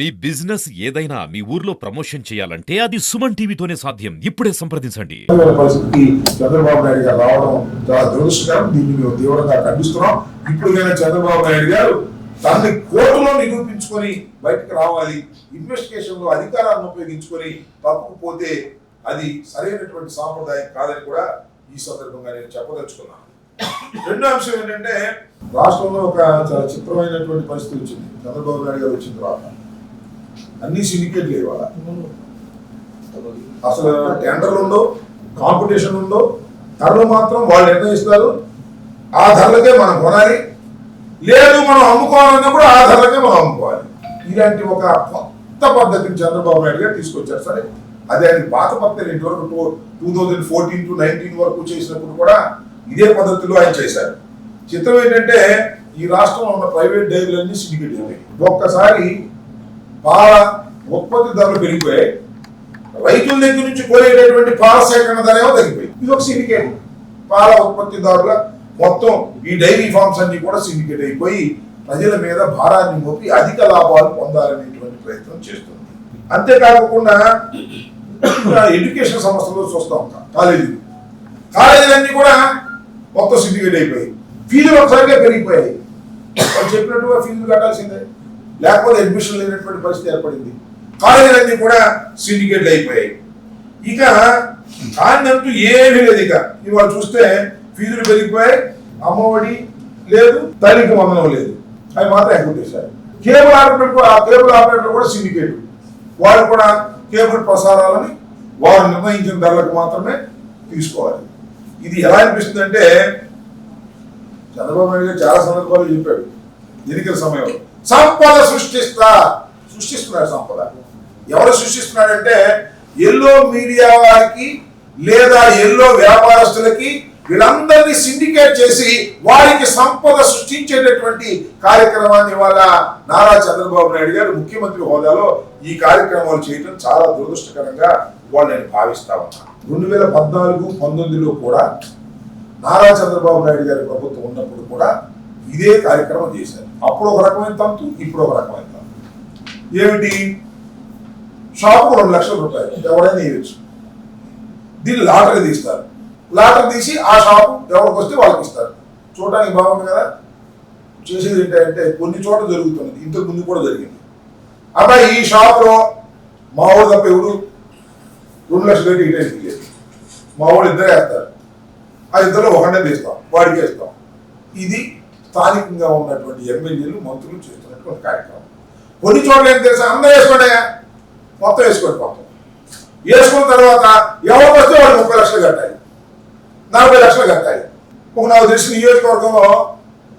మీ business ఏదైనా మీ ఊర్లో promotion చేయాలంటే అది సుమన్ టీవీతోనే సాధ్యం. ఇప్పుడే సంప్రదించండి. చంద్రబాబు నాయుడు గారు రావడం చాలా దురదృష్టకరం. దీన్ని మేము తీవ్రంగా ఖండిస్తున్నాం. ఇప్పుడు నేను చంద్రబాబు నాయుడు గారు దాన్ని కోర్టులో నిరూపించుకొని బయటకు రావాలి. ఇన్వెస్టిగేషన్లో అధికారాలను ఉపయోగించుకొని తప్పుకుపోతే అది సరైనటువంటి సాంప్రదాయం కాదని కూడా ఈ సందర్భంగా నేను చెప్పదలుచుకున్నాను. రెండో అంశం ఏంటంటే రాష్ట్రంలో ఒక చాలా చిత్రమైనటువంటి పరిస్థితి వచ్చింది. చంద్రబాబు నాయుడు గారు వచ్చిన తర్వాత. అన్ని సిండికేట్ లేవు అలా. అసలు టెండర్లు ఉండవు కాంపిటీషన్ ఉండవు. ధరలు మాత్రం వాళ్ళు నిర్ణయిస్తారు. ఆ ధరలకే మనం కొనాలి. లేదు మనం అమ్ముకోవాలన్నప్పుడు ఆ ధరలకే మనం అమ్ముకోవాలి. ఇలాంటి ఒక కొత్త పద్ధతిని చంద్రబాబు నాయుడు గారు తీసుకొచ్చారు. సరే అదే ఆయన పాత పద్ధతి ఇంతవరకు two two thousand fourteen to nineteen వరకు చేసినప్పుడు కూడా ఇదే పద్ధతిలో ఆయన చేశారు. చిత్రం ఏంటంటే ఈ రాష్ట్రంలో ఉన్న ప్రైవేట్ డైరీలన్నీ సిండికేట్ అయినాయి ఒక్కసారి పాల ఉత్పత్తి ధరలు పెరిగిపోయాయి. రైతుల దగ్గర నుంచి కొనేటటువంటి పాల సేకరణ ధర ఏమో తగ్గిపోయింది. ఇది ఒక సిండికేట్. పాల ఉత్పత్తిదారుల మొత్తం ఈ డైరీ ఫార్మ్స్ అన్ని కూడా సిండికేట్ అయిపోయి ప్రజల మీద భారాన్ని మోపి అధిక లాభాలు పొందాలనేటువంటి ప్రయత్నం చేస్తుంది. అంతేకాకుండా ఎడ్యుకేషన్ సంస్థలు చూస్తూ ఉంటాం. కాలేజీలు. కాలేజీలన్నీ కూడా మొత్తం సిండికేట్ అయిపోయాయి. ఫీజులు ఒకసారిగా పెరిగిపోయాయి. వాళ్ళు చెప్పినట్టుగా ఫీజులు కట్టాల్సిందే. లేకపోతే అడ్మిషన్ లేనటువంటి పరిస్థితి ఏర్పడింది. కాలేజీలన్నీ కూడా సిండికేట్లు అయిపోయాయి. ఇక కాండంటూ ఏమీ లేదు ఇక. ఇవాళ చూస్తే ఫీజులు పెరిగిపోయాయి అమ్మఒడి లేదు తల్లికి వందనం లేదు. అవి మాత్రం ఎగ్గొట్టేశారు కేబుల్ ఆపరేటర్ ఆ కేబుల్ ఆపరేటర్ కూడా సిండికేట్ వాళ్ళు కూడా కేబుల్ ప్రసారాలని వారు నిర్ణయించిన ధరలకు మాత్రమే తీసుకోవాలి. ఇది ఎలా అనిపిస్తుంది అంటే చంద్రబాబు నాయుడు గారు చాలా సందర్భాలు చెప్పాడు. ఎన్నికల సమయంలో. సంపద సృష్టిస్తా సృష్టిస్తున్నాడు సంపద. ఎవరు సృష్టిస్తున్నాడంటే ఎల్లో మీడియా వారికి లేదా ఎల్లో వ్యాపారస్తులకి వీళ్ళందరినీ సిండికేట్ చేసి వారికి సంపద సృష్టించేటటువంటి కార్యక్రమాన్ని ఇవాళ నారా చంద్రబాబు నాయుడు గారు ముఖ్యమంత్రి హోదాలో ఈ కార్యక్రమాలు చేయడం చాలా దురదృష్టకరంగా వాళ్ళు నేను భావిస్తా ఉన్నాను రెండు వేల పద్నాలుగు పంతొమ్మిదిలో కూడా నారా చంద్రబాబు నాయుడు గారి ప్రభుత్వం ఉన్నప్పుడు కూడా ఇదే కార్యక్రమం చేశారు. అప్పుడు ఒక రకమైన తంతు ఇప్పుడు ఒక రకమైన తంతు. ఏమిటి? షాపుకు రెండు లక్షల రూపాయలు ఎవరైనా ఇవ్వచ్చు. దీన్ని లాటరీ తీస్తారు. లాటరీ తీసి ఆ షాపు ఎవరికి వస్తే వాళ్ళకి ఇస్తారు. చూడడానికి బాగుంది కదా? చేసేది ఏంటంటే కొన్ని చోట్ల జరుగుతున్నది. ఇంతకు ముందు కూడా జరిగింది. అబ్బాయి ఈ షాపులో మా ఊరు తప్ప ఎవరు రెండు లక్షలు పెట్టి ఇటే తీయలేదు మా ఊళ్ళు ఇద్దరే వేస్తారు. ఆ ఇద్దరు ఒకటే తీస్తాం. వాడికి వేస్తాం ఇది స్థానికంగా ఉన్నటువంటి ఎమ్మెల్యేలు మంత్రులు చేస్తున్నటువంటి కార్యక్రమం. కొన్ని చోట్ల ఏం తెలుసా? అందరూ వేసుకోండి మొత్తం వేసుకోండి మొత్తం వేసుకున్న తర్వాత ఎవరు వస్తే వాళ్ళు ముప్పై లక్షలు కట్టాలి. నలభై లక్షలు కట్టాలి. ఒక నాకు తెలిసిన నియోజకవర్గంలో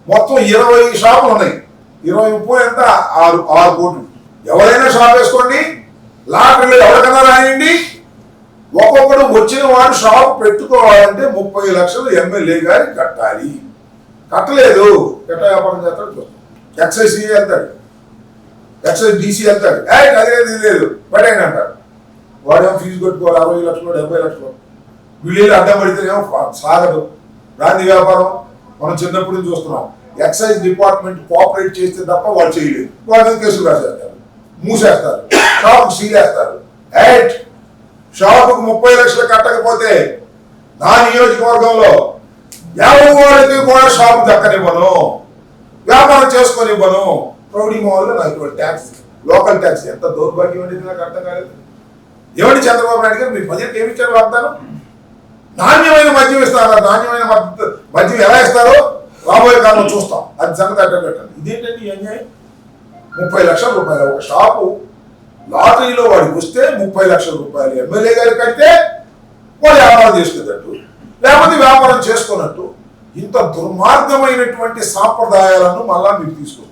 మొత్తం ఇరవై షాపులు ఉన్నాయి. ఇరవై ముప్పై ఎంత? ఆరు ఆరు కోట్లు. ఎవరైనా షాప్ వేసుకోండి. లాటరీలో ఎవరికైనా రాయండి. ఒక్కొక్కడు వచ్చిన వాడు షాప్ పెట్టుకోవాలంటే ముప్పై లక్షలు ఎమ్మెల్యే గారికి కట్టాలి. కట్టలేదు. ఎట్ట వ్యాపారం చేస్తాడు. చూస్తాం ఎక్సైజ్ సిఏ వెళ్తాడు ఎక్సైజ్ డీసీ వెళ్తాడు. ఏ ఇది లేదు. పడేయండి అంటారు వాడేమో ఫీజు కట్టుకోవాలి అరవై లక్షలు డెబ్బై లక్షలు. వీళ్ళు అడ్డం పడితేనేమో సాగదు. బ్రాంతి వ్యాపారం మనం చిన్నప్పటి నుంచి చూస్తున్నాం. ఎక్సైజ్ డిపార్ట్మెంట్ కోఆపరేట్ చేస్తే తప్ప వాళ్ళు చేయలేదు. వాళ్ళ కేసులు రాసేస్తారు. మూసేస్తారు. షాపుకు సీలేస్తారు ఎయిట్ షాపుకు ముప్పై లక్షలు కట్టకపోతే నా నియోజకవర్గంలో ఎవరికి కూడా షాపు దక్కనివ్వను. వ్యాపారం చేసుకొనివ్వను. ప్రౌఢి వాళ్ళు నాకు ట్యాక్స్ లోకల్ ట్యాక్స్ ఎంత దౌర్భాగ్యం అనేది నాకు అర్థం కాలేదు. ఏమండి చంద్రబాబు నాయుడు గారు మీరు బడ్జెట్ ఏమి ఇచ్చారు వాగ్దానం? నాణ్యమైన మద్యం ఇస్తారా? నాణ్యమైన మద్యం ఎలా ఇస్తారో రాబోయే కాలంలో చూస్తాం. అది సంగతి అడ్డం పెట్టండి ఇదేంటండి ఈ అన్యాయం? ముప్పై లక్షల రూపాయలు. ఒక షాపు లాటరీలో వాడికి వస్తే ముప్పై లక్షల రూపాయలు. ఎమ్మెల్యే గారికి కడితే వాడు వ్యాపారం చేసుకున్నట్టు లేకపోతే వ్యాపారం చేసుకున్నట్టు ఇంత దుర్మార్గమైనటువంటి సాంప్రదాయాలను మళ్ళా మీరు తీసుకొస్తారు